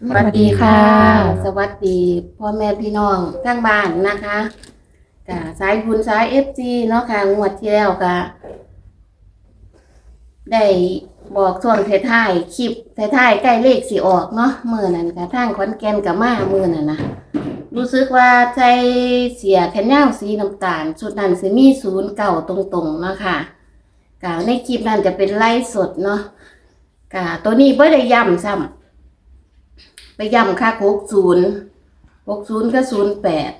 สวัสดีค่ะ สวัสดีพ่อแม่พี่น้องทั้งบ้านนะคะกะสายบุญสายเอฟซีเนาะค่ะงวดที่แล้วกะได้บอกช่วงท้ายๆคลิปท้ายๆใกล้เลขสิออกเนาะมือนั้นกะทางขอนแก่นกับมามือนั่นนะรู้สึกว่าใจเสียแขนยาวสีน้ำตาลชุดนั้นสิมีศูนย์เก่าตรงๆเนาะค่ะกะในคลิปนั้นจะเป็นไล่สดเนาะกะตัวนี้เบ่ได้ย้ำซ้ำ ย่ำค่าหกศูนย์หกศูนย์ก็ศูนย์แปด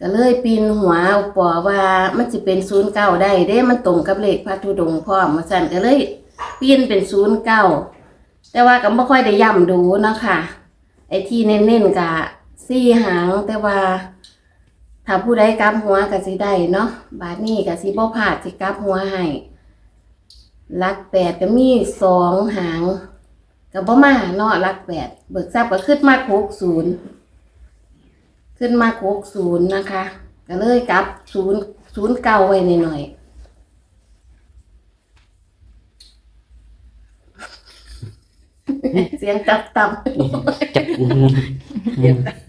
ก็เลยปีนหัวเอาปอว่ามันจะเป็นศูนย์เก้าได้เด้มันตรงกับเลขพระธุดงพร้อมมาสั่นก็เลยปีนเป็นศูนย์เก้าแต่ว่าก็ไม่ค่อยได้ย่ำดูนะคะไอ้ที่เน้นๆกะซี่หางแต่ว่า ถ้าผู้ใดกลับหัวก็สิได้เนาะบาทนี้ก็สิบ่พลาดสิกลับหัวให้ลักแปดก็มีสองหาง ก็บ่มาเนาะรักแปดเบิกทรัพย์ก็ขึ้นมาหกศูนย์ขึ้นมาหกศูนย์นะคะ ก็เลยกลับศูนย์ศูนย์เก่าไว้หน่อยๆเสียงตับตับจับ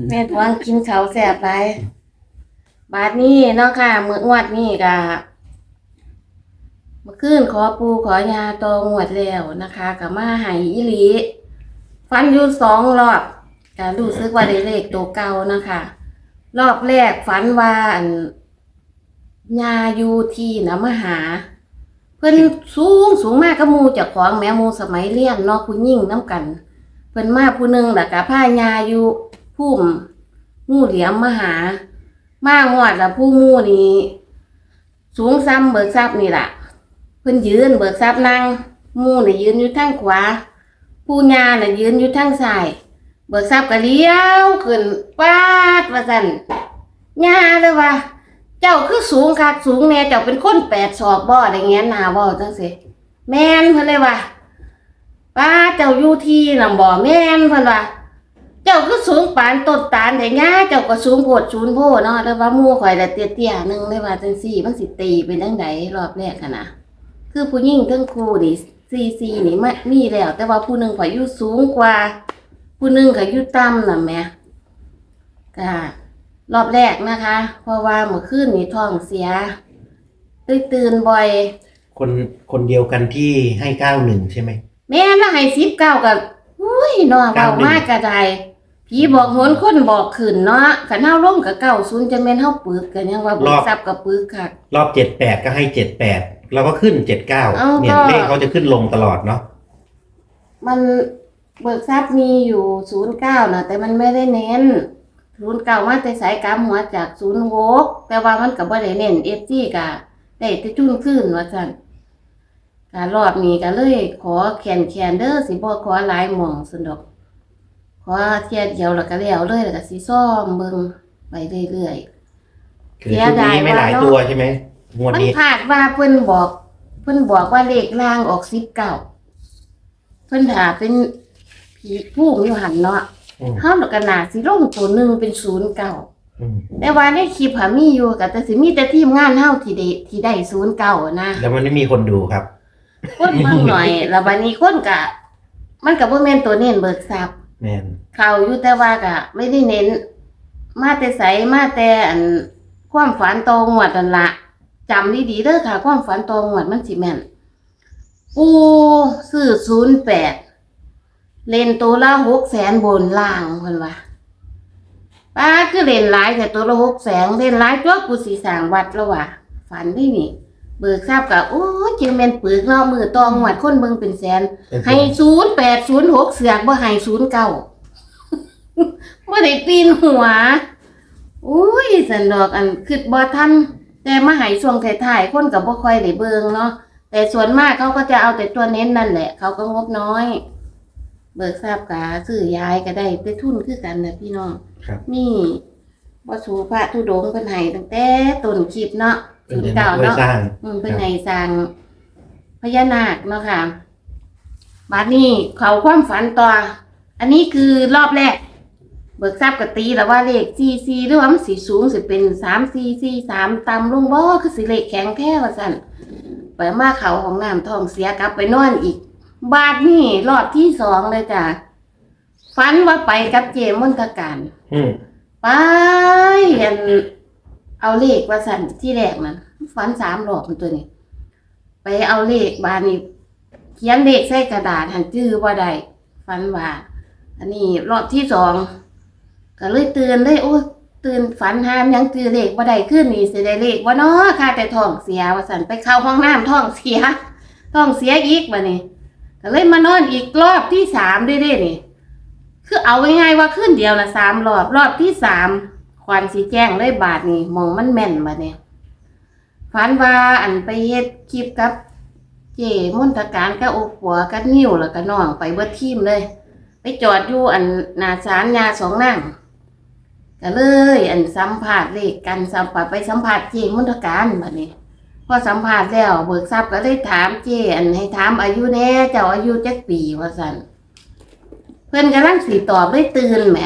แม่ทวงกินเขาวแสบไปบาทนี้เนาะค่ะ มื้องวดนี้ก็เมื่อคืนขอปูขอยาตองวดแล้วนะคะก็มาให้อีหลีฟันอยู่สองรอบก็รู้สึกว่าได้เลขตัวเก่านะคะ รอบแรกฝันว่าอันยาอยู่ที่นะมหา เพิ่นสูงสูงมากก็มูจากของแม่มูสมัยเรียนเนาะผู้ยิ่งน้ำกัน เพิ่นมาผู้หนึงแล้วก็พายาอยู่พุ่มงูเหลี่ยมมหา มาหอดแล้วผู้งูนี่สูงซ้ำเบิกทรัพย์นี่แหละ พิ่นยืนเบิกทรัพย์นั่งมูน่ะยืนอยู่ทางขวา ผู้ญาน่ะยืนอยู่ทางซ้าย เบิกทรัพย์ก็เลี้ยวขึ้นปาดว่าซั่นญาเลยว่า เจ้าคือสูงคักสูงแน่เจ้าเป็นคนแปดศอกบ่ได้เงี้ยหน้าบ่จังซี่แม่นเพิ่นเลยว่าป้าเจ้าอยู่ที่นำบ่แม่นเพิ่นว่าเจ้าคือสูงปานต้นตาลแต่ญาเจ้าก็สูงโพดสูงโพเนาะแล้วว่ามู่ข่อยละเตี้ยๆหนึงเลยว่าจังซี่มันสิตีเป็นจังไดรอบแรกอะนะ คือผู้หญิงทั้งคู่นี่ซีซีนี่มามีแล้ว แต่ว่าผู้หนึงข่อยอยู่สูงกว่า ผู้หนึงก็อยู่ต่ำน่ะแหม่ก็รอบแรกนะคะ เพราะว่าเมื่อคืนนี่ท้องเสียตื่นตื่นบ่อย คนคนเดียวกันที่ให้เก้าหนึ่งใช่ไหมแม่น่ะให้สิบเก้ากับอุ้ยเนาะเบามากกระไดผีบอกโหนคนบอกขึ้นเนาะขันเฮาลงกับเก้าศูนย์จะแม่นเฮาปึกกันยังว่าบ่ซับกับปึกคักรอบเจ็ดแปดก็ให้เจ็ดแปด เราก็ขึ้นเจ็ดเก้าเอ้าเนี่ยก็ เลขเขาจะขึ้นลงตลอดเนาะมันเบิกทรัพย์มีอยู่ศูนย์เก้านะแต่มันไม่ได้เน้นศูนย์เก้ามาแต่สายกำหัวจากศูนย์หกแต่ว่ามันกับว่าได้เน้นเอฟจีกะได้แต่จุ้นขึ้นว่าสั่นการรอบนี้ก็เลย ขอแขนแขนเด้อสิบ่ขอหลายหม่องสนดอก ขอเทียเดียวแล้วก็แล้วเลยแล้วก็สิซ่อมเบิ่งไปเรื่อย คือชุดนี้ไม่หลายตัวใช่ไหม งวๆดมันนี้พลาดว่าเพิ่นบอก เพิ่นบอกว่าเลขล่างออกสิบเก้าเพิ่นถาเป็นผีผู้อยู่หันเนาะอืมห้ามกระนาสิลงตัวหนึ่งเป็นศูนย์เก้าอืมแต่ว่าในคลิปหามีอยู่กับแต่สิมีแต่ทีมงานเฮาที่ได้ที่ได้ศูนย์เก้านะ แล้วมันไม่มีคนดูครับ คนเบิ่งหน่อย แล้วบัดนี้คนกะ มันก็บ่แม่นตัวเน้นเบิกทรัพย์ แมนเขาอยู่แต่ว่ากะ ไม่ได้เน้น มาแต่ใสมาแต่อันความฝันโตงวดนั่นละ จำดีๆเด้อค่ะ ความฝันโตงวดมันสิแม่น ปูซื้อศูนย์แปดเลนตัวละหกแสนบนล่างเพิ่นว่าป้าคือเล่นหลายแต่ตัวละหกแสงเล่นหลายตัวกูสีสร้างวัดแล้วว่ะฝันได้นี่เบิกทราบกับโอ้ยเจงแมนปึกเนาะมือตองหวัดคนเบิ่งเป็นแสนเป็นให้ศูนย์แปดศูนย์หกเสือกบ่ให้ศูนย์เก้าบ่ได้ปีนหัวอุ้ยสันดอกอันคิดบ่ทัน แต่มาให้ช่วงท้ายๆคนก็บ่ค่อยได้เบิ่งเนาะแต่ส่วนมากเขาก็จะเอาแต่ตัวเน้นนั่นแหละ เขาก็งบน้อย เบิกทราบกาซื้อยายก็ได้ไปทุนคือกันนะพี่น้องครับ นี่บ่สูพระธุดงค์เพิ่นให้ตั้งแต่ต้นคลิปเนาะเป็นศูนเดือย์นเก้าไว้เนาะ สร้าง อืมเพิ่นให้สร้างพญานาคเนาะค่ะบัดนี้เขาความฝันต่อ อันนี้คือรอบแรก เบิกทรัพย์กตีแล้วว่าเลข4 4หรือว่ามันสิสูงสิเป็น3 4 4 3ต่ำลงบ่คือสิเลขแข็งแท้ว่าซั่นไปมาเขาของน้ำท้องเสียกลับไปนอนอีก บาดนี้รอบที่สองเลยจ้ะฝันว่าไปกับเจมนตการอืมไปอันเอาเลขว่าสั่นที่แรกนั่นฝันสามรอบมันตัวนี้ ไปเอาเลขบานนี้เขียนเลขใส่กระดาษหันจื้อว่าใดฝันว่า อันนี้รอบที่สอง ก็เลยเตือนเลยโอ้ตื่นฝันหามยังจื้อเลขว่าใดขึ้นนี่สิได้เลขว่านาะค่าแต่ท้องเสียว่าสั่นไปเข้าห้องน้ำท้องเสียท้องเสียอีกว่นี่ก็เลยมานอนอีกรอบที่สามได้เด้นี่ คือเอาง่ายๆว่าขึ้นเดียวนะสามรอบรอบที่สามควันสีแจ้งเลยบาทนี่มองมันแม่นบาเนี่ยฝันว่าอันไปเฮ็ดคลิปกับเจมนตการกับโอปัวกับนิ้วแล้วก็น้องไปเบิดทีมเลย ไปจอดอยู่อันนาสารยาสองนั่ง ก็เลย อันสัมผัสเลขกันสัมผัสไปสัมผัสเจมนตการบัดนี้พอสัมผัสแล้วเบิกทรัพย์ก็เลยถามเจอันให้ถามอายุแน่เจ้าอายุจักปีว่าสันเพื่อนกำลังสีตอบได้ตื่นแหม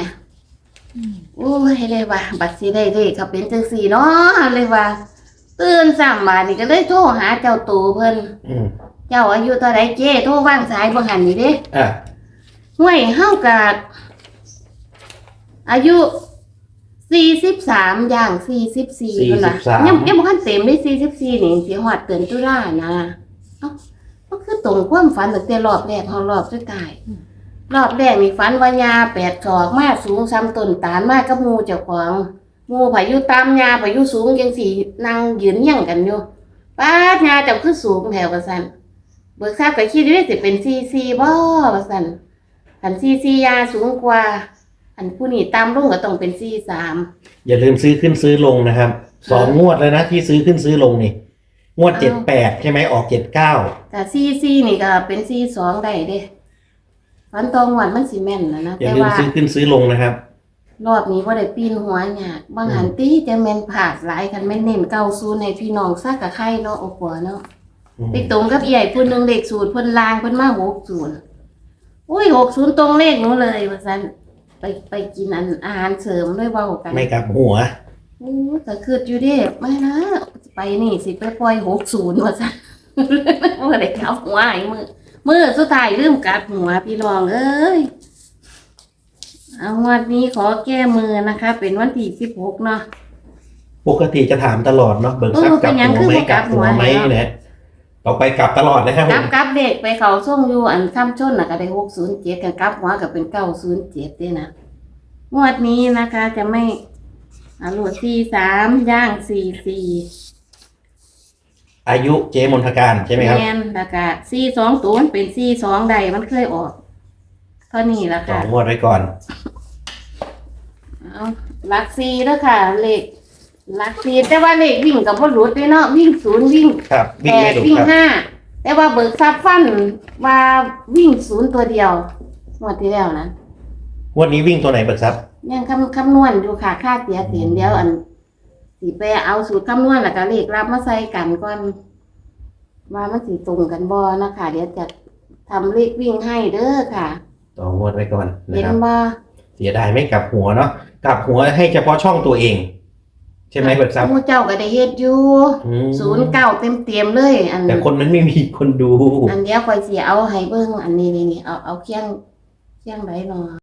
โอ้ยเลยว่า บัตรสีได้เลขเขาเป็นจังสีเนาะเลยว่า ตื่นสามบาทนี่ก็เลยโทรหาเจ้าตูเพิ่นอืมเจ้าอายุเท่าไรเจ้โทรว่างสายบ่หันนี่เด้อะห่วยเฮากะอายุ สี่สิบสามอย่างสี่สิบสี่คนน่ะยังยังบ่ทันเต็มได้สี่สิบสี่นี่สิฮอดเตือนตุลานะเอ้ามันคือตรงความฝันตั้งแต่รอบแรกของรอบสุดท้าย รอบแรกนี่ฝันว่ายาแปดศอกมาสูงซ้ำต้นตาลมากกับหมูเจ้าของหมูพายุตามยาพายุสูงยังสีนั่งยืนเยี่ยงกันอยู่ป้าดยาเจ้าคือสูงแถวกันสันเบิกทราบไปคิดว่าสิเป็นซีซีบ่ว่าสันอันซีซียาสูงกว่า อันผู้นี้ตามลงก็ต้องเป็นซีสาม อย่าลืมซื้อขึ้นซื้อลงนะครับสองงวดแล้วนะที่ซื้อขึ้นซื้อลงนี่ งวดเจ็ดแปดใช่ไหมออกเจ็ดเก้าแต่ซีซีนี่ก็เป็นซีสองได้เด้ฝันตองวันมันสิแม่นนะนะอย่าแต่ลืมว่าซื้อขึ้นซื้อลงนะครับ รอบนี้ว่าได้ปีนหัวหยากบางหันตีจะแม่นผาดหลายคันแม่นเน้นเก้าศูนย์ให้พี่น้องซักกับไข่เนาะโอ้ปัวเนาะอืมไปตรงกับใหญ่ผู้หนึงเด็กสูตรเพิ่นลางเพิ่นมาหกศูนย์อุ้ยหกศูนย์ตรงเลขหนูเลยว่าซั่น ไปไปกินอันอาหารเสริมด้วยเว้ากันไม่กลับหัวโอ้แต่คืออยู่เด้ไม่นะไปนี่สิไปปล่อยหกศูนย์ว่าซั่นเมื่อได้เข้าหัวไอ้มือมือสุดท้ายลืมกลับหัวพี่น้องเอ้ยเอางวดนี้ขอแก้มือนะคะ เป็นวันที่สิบหกเนาะปกติจะถามตลอดเนาะเบิกทรัพเออย์เป็กลันบหยังหัวไหมคือบ่กกลัลับบหัวหัวไหมให้เนาะ เนี่ยต่อไปกลับตลอดนะครับกผลับมกลับเด็กไปเขาส่งอยู่อันข้ามชนน่ะก็ได้หกศูนย์เจ็ดกันกลับหัวก็เป็นเก้าศูนย์เจ็ดด้วยนะงวดนี้นะคะ จะไม่อาหลวดสี่สามย่างสี่สี่อายุเจมนทการใช่ไหมครับแมนแล้วก็สี่สองตัวมันเป็นสี่สองใดมันเคยออกเท่านี้ละสอค่ะ งงวดไว้ก่อน เอาหลักสี่แล้วค่ะ เลข หลักสี่แต่ว่าเลขวิ่งกับพ่อหลุดด้วยเนาะวิ่งศูนย์วิ่งครับแปวิ่งไม่ดถูกวิ่งครับ ห้าแต่ว่าเบิกทรัพย์ฟันว่าวิ่งศูนย์ตัวเดียวงวดที่แล้วนะงวดนี้วิ่งตัวไหนเบิกทรัพย์ยังคำคำนวณอยู่ค่ะค่าเสียเสียงเดียวอันสีไปเอาสูตรคำนวณแล้วก็เลขรับมาใส่กันก่อนว่ามันสีตรงกันบอนะคะเดี๋ยวจะทำเลขวิ่งให้เด้อค่ะสองงวดไว้ก่อนนะเห็นครับ บ่เสียดายไม่กลับหัวเนาะกลับหัวให้เฉพาะช่องตัวเอง ใช่ไหมเบิกทรัพย์หมู่เจ้าก็ได้เฮ็ดอยู่อืมศูนย์เก้าเต็มเต็มๆเลย อันแต่คนนั้นไม่มีคนดู อันเดียวคอยเสียเอาให้เบิ่งอันนี้นี่นี่เอาเอาเคียงเคียงไดเนาะ